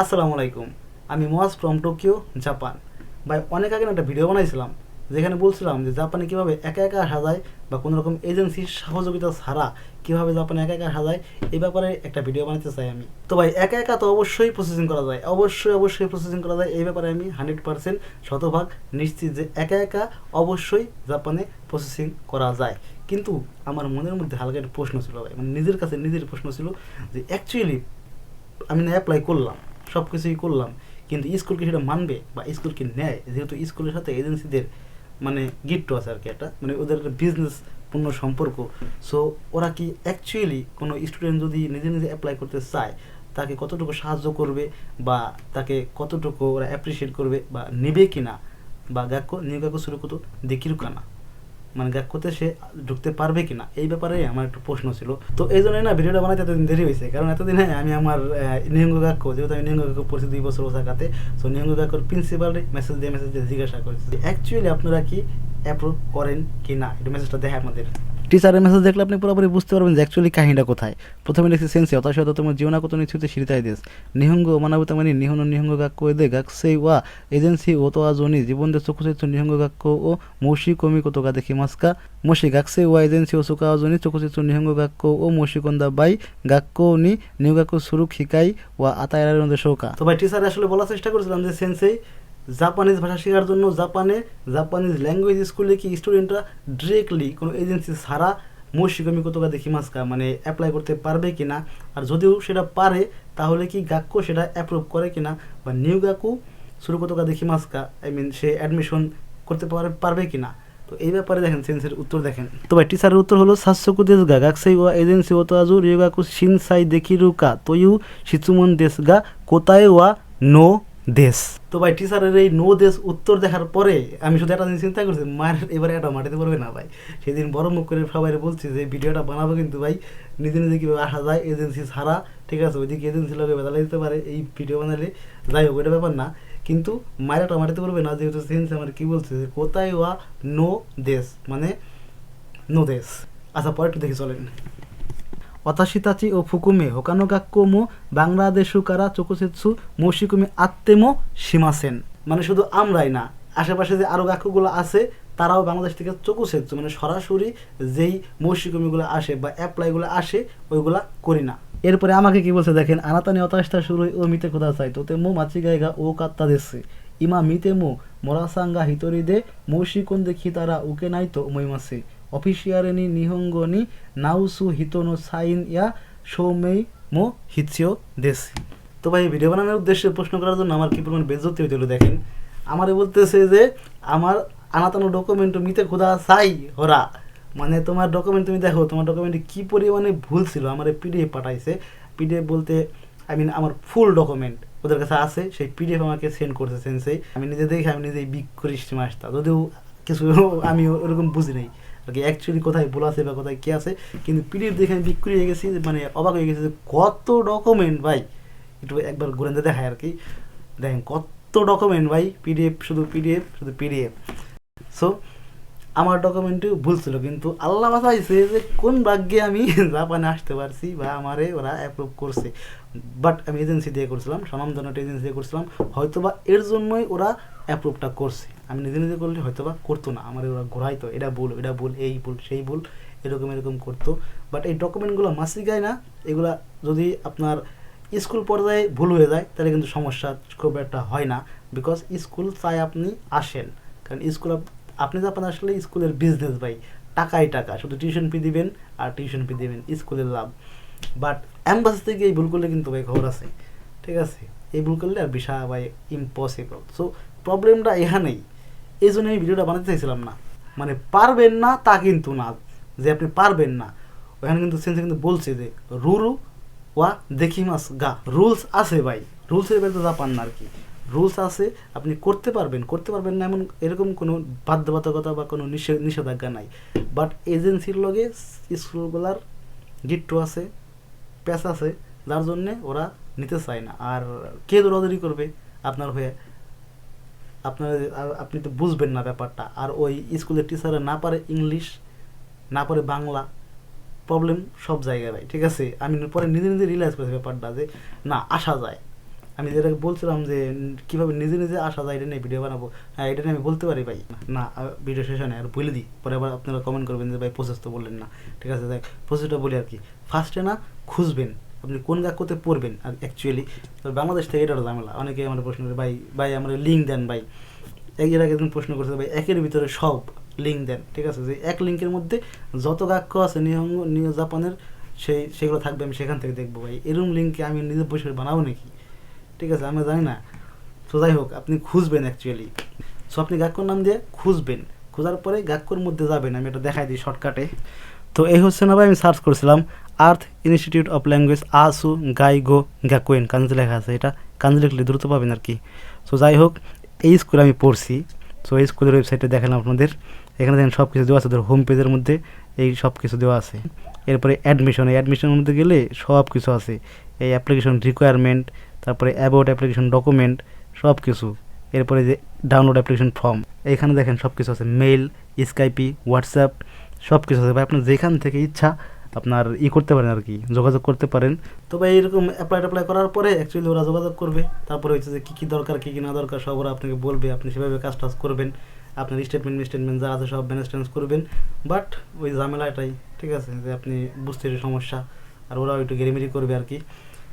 আসসালামু আলাইকুম। আমি মোয়াজ ফ্রম টোকিও জাপান ভাই, অনেক আগে একটা ভিডিও বানাইছিলাম, যেখানে বলছিলাম যে জাপানে কীভাবে একা একা আসা যায় বা কোনো রকম এজেন্সির সহযোগিতা ছাড়া কীভাবে জাপানে একা একা আসা যায় এই ব্যাপারে একটা ভিডিও বানাতে চাই আমি। তো ভাই, একা একা তো অবশ্যই প্রসেসিং করা যায়, অবশ্যই অবশ্যই প্রসেসিং করা যায়, এই ব্যাপারে আমি হান্ড্রেড পার্সেন্ট শতভাগ নিশ্চিত যে একা একা অবশ্যই জাপানে প্রসেসিং করা যায়। কিন্তু আমার মনের মধ্যে হালকা একটা প্রশ্ন ছিল ভাই মানে নিজের কাছে নিজের প্রশ্ন ছিল যে অ্যাকচুয়ালি আমি না অ্যাপ্লাই করলাম। সব কিছুই করলাম। কিন্তু স্কুলকে সেটা মানবে বা স্কুলকে নেয়, যেহেতু স্কুলের সাথে এজেন্সিদের মানে গিফট আছে আর কি একটা মানে ওদের একটা বিজনেস পূর্ণ সম্পর্ক। সো ওরা কি অ্যাকচুয়ালি কোনো স্টুডেন্ট যদি নিজে নিজে অ্যাপ্লাই করতে চায়, তাকে কতটুকু সাহায্য করবে বা তাকে কতটুকু ওরা অ্যাপ্রিসিয়েট করবে বা নেবে কি না বা গাক্য নিউ গাক্য শুরু করতো দেখিরু কানা মানে গাক্যতে সে ঢুকতে পারবে কিনা? এই ব্যাপারে আমার একটু প্রশ্ন ছিল। তো এই জন্যই না ভিডিওটা বানাতে এতদিন দেরি হয়েছে। কারণ এতদিন এতদিনে আমি আমার নিহঙ্গ গাক্ষ যেহেতু আমি নিহঙ্গ গাক্ষ পড়ছি দুই বছর ওসাকাতে সো নিহঙ্গ গাক্ষর প্রিন্সিপাল মেসেজ দিয়ে মেসেজ দিয়ে জিজ্ঞাসা করেছি অ্যাকচুয়ালি আপনারা কি অ্যাপ্রুভ করেন কি না এটা মেসেজটা দেখে আপনাদের টিচারের মেসেজ দেখলে আপনি পুরোপুরি বুঝতে পারবেন যে অ্যাকচুয়ালি কাহিনীটা কোথায়। প্রথমে লিখছি, সেন্সি অতাশ তোমার জীবনাগত নিশ্চিত সিরিতাই দেশ নিহঙ্গ মানাবত মানে নিহন নিহঙ্গ গাক্য এদে গাকসেই ওয়া। এজেন্সি ও তো আজনি জীবন দেশ চকুচিত্র নিহঙ্গ গাক্য ও। মৌসি কমি কত গা দেখি মাস্কা। মসি গাকসে ওয়া। এজেন্সি ও সুকা আজনি চকুচিত্র নিহঙ্গ গাক্য ও। মৌসি কন্দা বাই গাক্য নি নিউ গাক্য সুরু খিকাই ওয়া আতায়ারের মধ্যে শোকা। তো ভাই টিচার আসলে বলার চেষ্টা করেছিলাম যে সেন্সেই জাপানিজ ভাষা শেখার জন্য জাপানে জাপানিজ ল্যাঙ্গুয়েজ স্কুলে কি স্টুডেন্টরা ডিরেক্টলি কোনো এজেন্সি ছাড়া মৌসিকমি দেখি মাস্কা মানে অ্যাপ্লাই করতে পারবে কি না আর যদিও সেটা পারে, তাহলে কি গাক্কো সেটা অ্যাপ্রুভ করে কি না বা নিউ গাকু শুরু কতকা দেখি মাস্কা আই মিন সে অ্যাডমিশন করতে পারে, পারবে কি না তো এই ব্যাপারে দেখেন সেন্সের উত্তর দেখেন। তো ভাই টিচারের উত্তর হলো সাতশোকু দেশ গা গাকসাই ওয়া এজেন্সি ও তো আজু রিয়োগাকু শিনসাই দেখিরুকা তোয়ু, শিচুমন দেশ গা কোতায় ওয়া নো দেশ। তো ভাই টিচারের এই নো দেশ উত্তর দেখার পরে আমি শুধু একটা জিনিস চিন্তা করছি মায়ের এবারে এটা মাটিতে পড়বে না ভাই। সেদিন বড় মুখ করে সবাই বলছি যে, ভিডিওটা বানাবো কিন্তু ভাই, নিজে নিজে কীভাবে আসা যায় এজেন্সি ছাড়া, ঠিক আছে? ওইদিকে এজেন্সি লোকে বেদালে দিতে পারে, এই ভিডিও বানালে যাই হোক, ওইটা ব্যাপার না। কিন্তু মায়ের একটা মাটিতে পড়বে না, যেহেতু সেন্স আমার কী বলছে যে, কোথায় ওয়া নো দেশ? মানে নো দেশ। আচ্ছা পরে একটু দেখি, চলেন। অতাশিতাচি ও ফুকুমে হোকানো গাক্কোমো বাংলাদেশু কারা চকুসেৎসু মৌসিকুমি আত্মেমো সীমাসেন মানে শুধু আমরাই না আশেপাশে যে আরও গাক্কুগুলো আছে তারাও বাংলাদেশ থেকে চকুসেৎসু মানে সরাসরি যেই মৌসিকুমিগুলো আসে বা অ্যাপ্লাইগুলো আসে ওইগুলা করি না এরপরে আমাকে কি বলছে দেখেন আনাতানি অতাশটা শুরু ও মিতে কোথা চাই তোতে মো মাছি গায়গা ও কাত্তা দেশে ইমা মিতে মো মরাসাঙ্গা হিতরি দে মৌসিকন দেখি তারা উকে নাই তো মইমাসে অফিসিয়ারেনি নিহঙ্গনি নাউসু হিতনো সাইন ইয়া সৌমেই মো হিতসিও দেশি তো ভাই, ভিডিও বানানোর উদ্দেশ্যে প্রশ্ন করার জন্য আমার কি পরিমাণ বেজতি হইতে দেখেন? আমারে বলতেছে যে, আমার আনাতানো ডকুমেন্ট মিতে খোদা চাই, হরা। মানে তোমার ডকুমেন্ট তুমি দেখো, তোমার ডকুমেন্টে কি পরিমাণে ভুল ছিল, আমার পিডিএফ পাঠাইছে। পিডিএফ বলতে আই মিন আমার ফুল ডকুমেন্ট ওদের কাছে আছে, সেই পিডিএফ আমাকে সেন্ড করছে সেন্সেই আমি নিজে দেখে, আমি নিজেই বিক করি মাসটা যদিও কিছু, আমি ওরকম বুঝি নাই। আর কি অ্যাকচুয়ালি কোথায় ভুল আছে বা কোথায় কী আছে, কিন্তু পিডিএফ দেখে আমি বিক্রি হয়ে গেছি মানে অবাক হয়ে গেছে যে কত ডকুমেন্ট ভাই। একটু একবার ঘুরে দেখায় আর কি। দেখেন কত ডকুমেন্ট ভাই, পিডিএফ, শুধু পিডিএফ শুধু পিডিএফ। সো আমার ডকুমেন্টে ভুল ছিল, কিন্তু আল্লাহ বাসাইছে যে কোন ভাগ্যে আমি জাপানে আসতে পারছি বা আমারে ওরা অ্যাপ্রুভ করছে। বাট আমি এজেন্সি দিয়ে করছিলাম স্বনামধন্য এজেন্সি দিয়ে করছিলাম। হয়তো বা এর জন্যই ওরা অ্যাপ্রুভটা করছে। আমি নিজে নিজে করলে হয়তো বা করতো না। আমার ওরা ঘোরাইতো, এটা ভুল এটা ভুল, এই ভুল, সেই ভুল, এরকম এরকম করতো। বাট এই ডকুমেন্টগুলো মাসি গায় না। এগুলা যদি আপনার স্কুল পর্যায়ে ভুল হয়ে যায়, তাহলে কিন্তু সমস্যা খুব একটা হয় না। বিকজ স্কুল চাই আপনি আসেন। কারণ স্কুল আপনি যখন আসলে স্কুলের বিজনেস ভাই, টাকাই টাকা। শুধু টিউশন ফি দিবেন আর টিউশন ফি দিবেন, স্কুলের লাভ। বাট অ্যাম্বাসি থেকে এই ভুল করলে কিন্তু ভাই খবর আছে। ঠিক আছে? এই ভুল করলে আর বিশা ভাই ইম্পসিবল সো প্রবলেমটা এখানেই। এই জন্য আমি ভিডিওটা বানাতে চাইছিলাম না। মানে পারবেন না তা কিন্তু না, যে আপনি পারবেন না। ওখানে কিন্তু সেন্সে কিন্তু বলছে যে, রুরু ওয়া দেখি মাস গা। রুলস আছে ভাই। রুলসের তো জাপান না আর কি। রুলস আছে, আপনি করতে পারবেন। করতে পারবেন না এমন এরকম কোনো বাধ্যবাধকতা বা কোনো নিষেধাজ্ঞা নাই। বাট এজেন্সির লগে স্কুলগুলার গিট্টু আছে প্যাস আছে, যার জন্যে ওরা নিতে চায় না। আর কে দৌড়াদৌড়ি করবে আপনার হয়ে? আপনার আপনি তো বুঝবেন না ব্যাপারটা। আর ওই স্কুলের টিচাররা না পারে ইংলিশ না পারে বাংলা প্রবলেম সব জায়গায় ভাই ঠিক আছে? আমি পরে নিজে নিজে রিয়েলাইজ করেছি ব্যাপারটা যে, না, আসা যায়। আমি যেটা বলছিলাম যে, কীভাবে নিজে নিজে আসা যায়, এটা নিয়ে ভিডিও বানাবো। হ্যাঁ এটা নিয়ে আমি বলতে পারি ভাই। না ভিডিও শেষে আর বলে দিই। পরে আবার আপনারা কমেন্ট করবেন যে, ভাই প্রসেস তো বললেন না। ঠিক আছে দেখ প্রসেসটা বলি আর কি। ফার্স্টে না, খুঁজবেন। আপনি কোন গাক্যতে পড়বেন? আর অ্যাকচুয়ালি তো বাংলাদেশ থেকে এটা ঝামেলা। অনেকে আমার প্রশ্ন করে, ভাই ভাই, আমার লিঙ্ক দেন, ভাই। এক এর আগে প্রশ্ন করছে, ভাই, একের ভিতরে সব লিঙ্ক দেন। ঠিক আছে? যে এক লিঙ্কের মধ্যে যত গাক্য আছে, নিহঙ্গ নিউ জাপানের, সেই, সেগুলো থাকবে, আমি সেখান থেকে দেখব, ভাই এরকম লিঙ্কে আমি নিজে বসে বানাবো নাকি? ঠিক আছে? আমি জানি না। তো যাই হোক, আপনি খুঁজবেন অ্যাকচুয়ালি সো আপনি গাক্যর নাম দিয়ে খুঁজবেন। খোঁজার পরে গাক্যর মধ্যে যাবেন, আমি এটা দেখাই দিই শর্টকাটে তো এই হচ্ছে না ভাই, আমি সার্চ করছিলাম। আর্থ ইনস্টিটিউট অফ ল্যাঙ্গুয়েজ আসু গাই গো গ্যাকোয়েন কাঞ্জি লেখা আছে। এটা কাঞ্জি লিখলে দ্রুত পাবেন আর কি। সো যাই হোক এই স্কুলে আমি পড়ছি। সো এই স্কুলের ওয়েবসাইটে দেখালাম আপনাদের। এখানে দেখেন সব কিছু দেওয়া আছে। ধর হোম পেজের মধ্যে এই সব কিছু দেওয়া আছে। এরপরে অ্যাডমিশন এই অ্যাডমিশনের মধ্যে গেলে সব কিছু আছে। এই অ্যাপ্লিকেশন রিকোয়ারমেন্ট তারপরে অ্যাবাউট অ্যাপ্লিকেশন ডকুমেন্ট সব কিছু এরপরে যে ডাউনলোড অ্যাপ্লিকেশন ফর্ম এখানে দেখেন সব কিছু আছে। মেল স্কাইপি হোয়াটসঅ্যাপ সব কিছু আছে। ভাই, আপনার যেখান থেকে ইচ্ছা আপনার ই করতে পারেন আর কি, যোগাযোগ করতে পারেন। তো ভাই এরকম অ্যাপ্লাই করার পরে অ্যাকচুয়ালি ওরা যোগাযোগ করবে। তারপরে হচ্ছে যে কী কী দরকার, কী কী না দরকার, সব ওরা আপনাকে বলবে। আপনি সেভাবে কাজ টাজ করবেন। আপনার স্টেটমেন্ট মিস্টেটমেন্ট যা আছে সব ম্যানেজ ট্যানেজ করবেন। বাট ওই ঝামেলা এটাই ঠিক আছে? যে আপনি বুঝতে সমস্যা, আর ওরাও একটু গেরিমেরি করবে আর কি।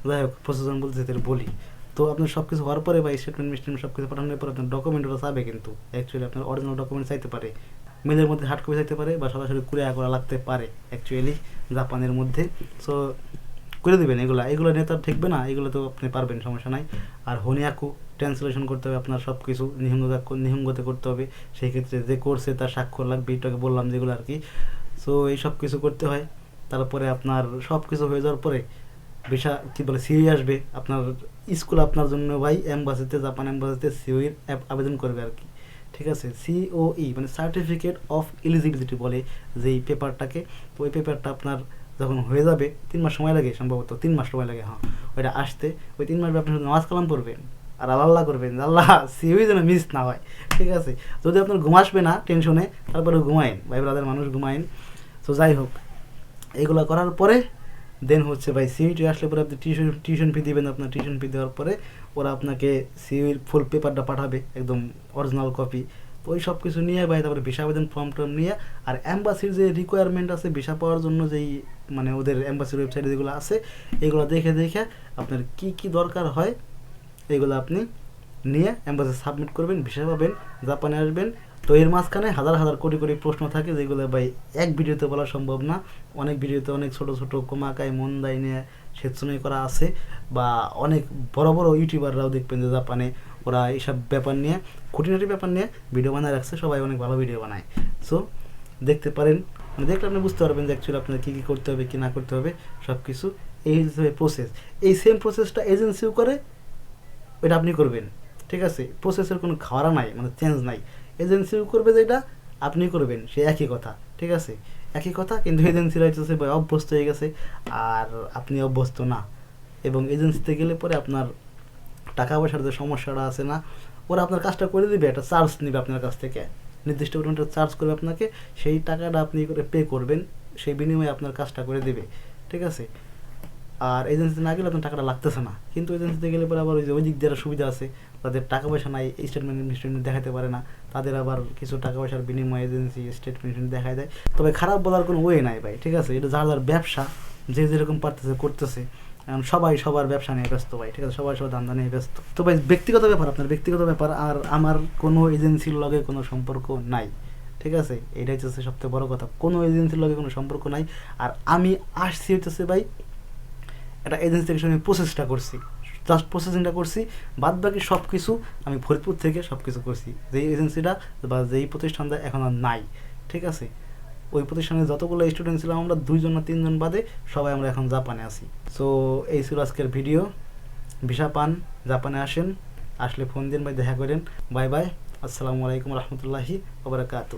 যাই হোক প্রসেসন বলতে তাদের বলি। তো আপনার সব কিছু হওয়ার পরে বা স্টেটমেন্ট স্টেটমেন্ট সব কিছু পাঠানোর পর আপনার ডকুমেন্ট ওরা চাবে কিন্তু। অ্যাকচুয়ালি আপনার অরিজিনাল ডকুমেন্ট চাইতে পারে। মেলের মধ্যে হার্ড কপি চাইতে পারে বা সরাসরি কুরিয়া করা লাগতে পারে অ্যাকচুয়ালি জাপানের মধ্যে। সো করে দেবেন এগুলো। এগুলো নিয়ে তো আর ঠেকবে না, এগুলো তো আপনি পারবেন, সমস্যা নাই। আর হনিয়াকু ট্রান্সলেশন করতে হবে আপনার সব কিছু নিহঙ্গ নিহঙ্গতে করতে হবে। সেই ক্ষেত্রে যে কোর্সে তার স্বাক্ষর লাগবে, এটাকে বললাম যেগুলো আর কি। সো এই সব কিছু করতে হয়। তারপরে আপনার সব কিছু হয়ে যাওয়ার পরে ভিসা কি বলে, সিওই আসবে। আপনার স্কুল আপনার জন্য ভাই এম্বাসিতে জাপান এম্বাসিতে সিওইর আবেদন করবে আর কি। ঠিক আছে? সিওই মানে সার্টিফিকেট অফ এলিজিবিলিটি বলে যেই পেপারটাকে তো ওই পেপারটা আপনার যখন হয়ে যাবে, তিন মাস সময় লাগে সম্ভবত। তিন মাস সময় লাগে হ্যাঁ। ওইটা আসতে, ওই তিন মাস আপনি নামাজ কালাম পড়বেন আর আল্লাহ করবেন আল্লাহ সিওই যেন মিস না হয়। ঠিক আছে? যদি আপনার ঘুম আসবে না টেনশনে তারপরে ঘুমায়েন। ভাই ব্রাদার মানুষ ঘুমায়েন। তো যাই হোক, এইগুলো করার পরে দেন হচ্ছে ভাই সিইটি আসলে পরে আপনি টিউশন টিউশন ফি দিবেন আপনার টিউশন ফি দেওয়ার পরে ওরা আপনাকে সিইর ফুল পেপারটা পাঠাবে, একদম অরিজিনাল কপি তো ওই সব কিছু নিয়ে ভাই তারপরে ভিসা আবেদন ফর্ম টর্ম নিয়ে আর অ্যাম্বাসির যে রিকোয়ারমেন্ট আছে ভিসা পাওয়ার জন্য যেই মানে ওদের অ্যাম্বাসির ওয়েবসাইটে যেগুলো আছে, এগুলো দেখে দেখে আপনার কি কি দরকার হয়, এগুলো আপনি নিয়ে অ্যাম্বাসি সাবমিট করবেন ভিসা পাবেন, জাপানে আসবেন তো এর মাঝখানে হাজার হাজার কোটি কোটি প্রশ্ন থাকে, যেগুলো ভাই এক ভিডিওতে বলা সম্ভব না। অনেক ভিডিওতে অনেক ছোট ছোট কোমাকায় মন্দাই নিয়ে সেচনই করা আছে বা অনেক বড় বড় ইউটিউবাররাও দেখবেন যে জাপানে ওরা এইসব ব্যাপার নিয়ে, খুঁটিনাটি ব্যাপার নিয়ে ভিডিও বানায় রাখছে, সবাই অনেক ভালো ভিডিও বানায়। সো দেখতে পারেন মানে দেখলে আপনি বুঝতে পারবেন যে অ্যাকচুয়ালি আপনার কী কী করতে হবে, কী না করতে হবে সব কিছু এই হিসেবে প্রসেস এই সেম প্রসেসটা এজেন্সিও করে এটা আপনি করবেন। ঠিক আছে? প্রসেসের কোনো খাওয়ারা নাই মানে চেঞ্জ নাই। এজেন্সিও করবে যেটা, আপনি করবেন, সে একই কথা, ঠিক আছে? একই কথা, কিন্তু এজেন্সিরা হচ্ছে অভ্যস্ত হয়ে গেছে, আর আপনি অভ্যস্ত না। এবং এজেন্সিতে গেলে পরে আপনার টাকা পয়সার যে সমস্যাটা আছে না, ওরা আপনার কাজটা করে দিবে, একটা চার্জ নেবে আপনার কাছ থেকে। নির্দিষ্ট পরিমাণ চার্জ করবে আপনাকে, সেই টাকাটা আপনি করে পে করবেন, সেই বিনিময়ে আপনার কাজটা করে দেবে, ঠিক আছে? আর এজেন্সিতে না গেলে আপনার টাকাটা লাগতেছে না। কিন্তু এজেন্সিতে গেলে পরে আবার ওই যে ওই দিয়ে সুবিধা আছে। তাদের টাকা পয়সা নাই স্টেটমেন্ট স্টেটমেন্ট দেখাতে পারে না। তাদের আবার কিছু টাকা পয়সার বিনিময়ে এজেন্সি স্টেটমেন্ট দেখায় দেয়। তবে খারাপ বলার কোনো ওয়ে নাই ভাই, ঠিক আছে? এটা যার যার ব্যবসা, যে যেরকম পারতেছে, করতেছে। এখন সবাই সবার ব্যবসা নিয়ে ব্যস্ত ভাই, ঠিক আছে? সবাই সবার ধান্দা নিয়ে ব্যস্ত। তো ভাই, ব্যক্তিগত ব্যাপার, আপনার ব্যক্তিগত ব্যাপার। আর আমার কোনো এজেন্সির লগে কোনো সম্পর্ক নাই, ঠিক আছে? এটাই হচ্ছে সবথেকে বড় কথা। কোনো এজেন্সির লগে কোনো সম্পর্ক নাই। আর আমি আসছি হচ্ছে ভাই একটা এজেন্সি থেকে আমি প্রসেসটা করছি। জাস্ট প্রসেসিংটা করছি, বাদ বাকি সব কিছু আমি ফরিদপুর থেকে সব কিছু করছি। যেই এজেন্সিটা বা যেই প্রতিষ্ঠানটা এখন আর নাই, ঠিক আছে? ওই প্রতিষ্ঠানে যতগুলো স্টুডেন্ট ছিলাম আমরা দুইজন না তিনজন বাদে সবাই আমরা এখন জাপানে আছি। সো এই ছিল আজকের ভিডিও ভিসা পান জাপানে আসেন, আসলে ফোন দিন ভাই, দেখা করেন। বাই বাই আসসালামু আলাইকুম রহমতুল্লাহি ওবরাকাতু